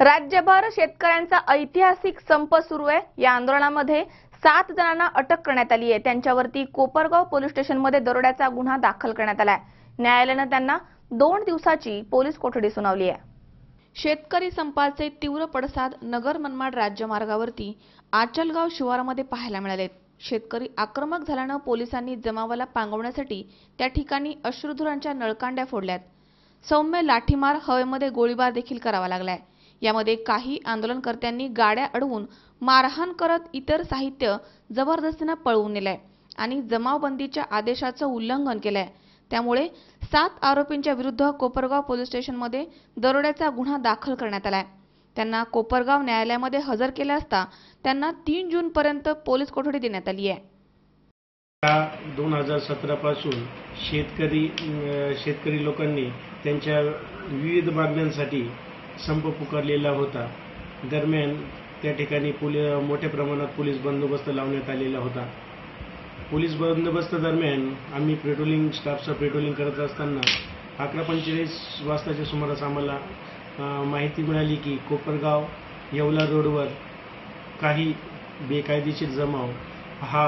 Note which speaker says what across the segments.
Speaker 1: राज्यभर शेतकऱ्यांचा ऐतिहासिक संप सुरू आहे. या आंदोलनामध्ये सात जणांना अटक करण्यात आली आहे. त्यांच्यावरती कोपरगाव पोलीस स्टेशनमध्ये दरोड्याचा गुन्हा दाखल करण्यात आलाय न्यायालयानं त्यांना दोन दिवसाची पोलीस कोठडी सुनावली आहे. शेतकरी संपाचे तीव्र पडसाद नगर मनमाड राज्यमार्गावरती आचलगाव शिवारामध्ये पाहायला मिळालेत शेतकरी आक्रमक झाल्यानं पोलिसांनी जमावाला पांगवण्यासाठी त्या ठिकाणी अश्रुधुरांच्या नळकांड्या फोडल्यात. सौम्य लाठीमार हवेमध्ये गोळीबार देखील करावा लागलाय. यामध्ये काही आंदोलनकर्त्यांनी गाड्या अडवून मारहाण करत इतर साहित्य जबरदस्तीनं पळवून नेलंय आणि जमावबंदीच्या आदेशाचं उल्लंघन केलंय. त्यामुळे सात आरोपींच्या विरुद्ध कोपरगाव पोलीस स्टेशनमध्ये दरोड्याचा गुन्हा दाखल करण्यात आलाय. त्यांना कोपरगाव न्यायालयामध्ये हजर केले असता त्यांना तीन जून पर्यंत पोलीस कोठडी देण्यात आली आहे.
Speaker 2: दोन हजार सतरापासून शेतकरी शेतकरी लोकांनी त्यांच्या विविध मागण्यांसाठी संप पुकारलेला होता. दरम्यान त्या ठिकाणी पोली मोठ्या प्रमाणात पोलीस बंदोबस्त लावण्यात आलेला होता. पोलीस बंदोबस्त दरम्यान आम्ही पेट्रोलिंग स्टाफचं पेट्रोलिंग करत असताना अकरा पंचेचाळीस वाजताच्या सुमारास आम्हाला माहिती मिळाली की कोपरगाव येवला रोडवर काही बेकायदेशीर जमाव हा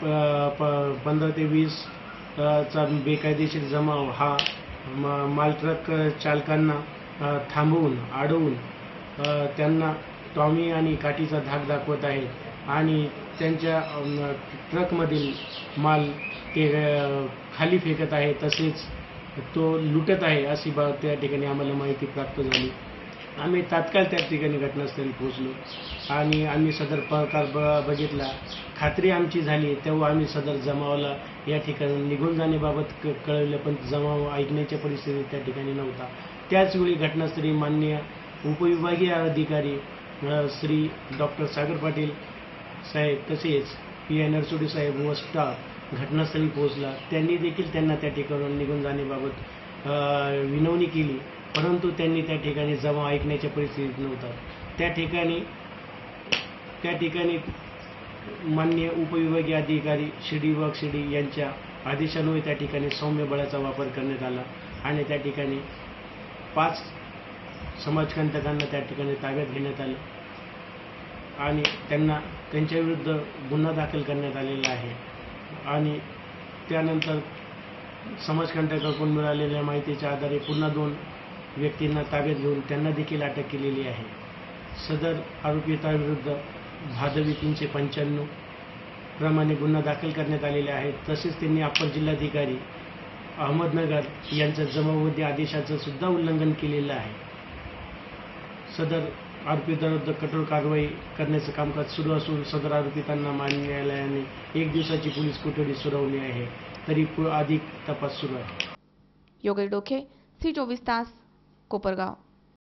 Speaker 2: प- प- पंधरा ते वीस चा बेकायदेशीर जमाव हा मा माल ट्रक चालकांना थांबवून अडवून त्यांना टॉमी आणि काठीचा धाक दाखवत आहे आणि त्यांच्या ट्रकमधील माल ते खाली फेकत आहे तसेच तो लुटत आहे अशी बाब त्या ठिकाणी आम्हाला माहिती प्राप्त झाली. आम्ही तात्काळ त्या ठिकाणी घटनास्थळी पोहोचलो आणि आम्ही सदर प्रकार ब बघितला. खात्री आमची झाली तेव्हा आम्ही सदर जमावाला या ठिकाणी निघून जाण्याबाबत क कळवलं पण जमाव ऐकण्याच्या परिस्थितीत त्या ठिकाणी नव्हता. त्याचवेळी घटनास्थळी माननीय उपविभागीय अधिकारी श्री डॉक्टर सागर पाटील साहेब तसेच पी आय नरसोडे साहेब व स्टाफ घटनास्थळी पोहोचला. त्यांनी देखील त्यांना त्या ठिकाणून निघून जाण्याबाबत विनवणी केली. परंतु त्यांनी त्या ठिकाणी जमा ऐकण्याच्या परिस्थितीत नव्हता. त्या ठिकाणी त्या ठिकाणी मान्य उपविभागीय अधिकारी शिडी वाग शिडी यांच्या आदेशान्वये त्या ठिकाणी सौम्य बळाचा वापर करण्यात आला आणि त्या ठिकाणी पाच समाजकंटकांना त्या ठिकाणी ताब्यात घेण्यात आलं. आणि त्यांना त्यांच्याविरुद्ध गुन्हा दाखल करण्यात आलेला आहे. आणि त्यानंतर समाजकंटकाकडून मिळालेल्या माहितीच्या आधारे पुन्हा दोन व्यक्तींना ताब्यात घेऊन त्यांना देखील अटक केलेली आहे. सदर आरोपिताविरुद्ध भादवी तीनशे पंच्याण्णव प्रमाणे गुन्हा दाखल करण्यात आलेले आहेत. तसेच त्यांनी अप्पर जिल्हाधिकारी अहमदनगर यांच्या जमावबंदी आदेशाचं सुद्धा उल्लंघन केलेलं आहे. सदर आरोपितांविरुद्ध कठोर कारवाई करण्याचं कामकाज सुरू असून सदर आरोपितांना मान्य न्यायालयाने एक दिवसाची पोलीस कोठडी सुनावली आहे तरी अधिक तपास सुरू आहे.
Speaker 1: योगेश डोके सी चोवीस तास कोपरगाव.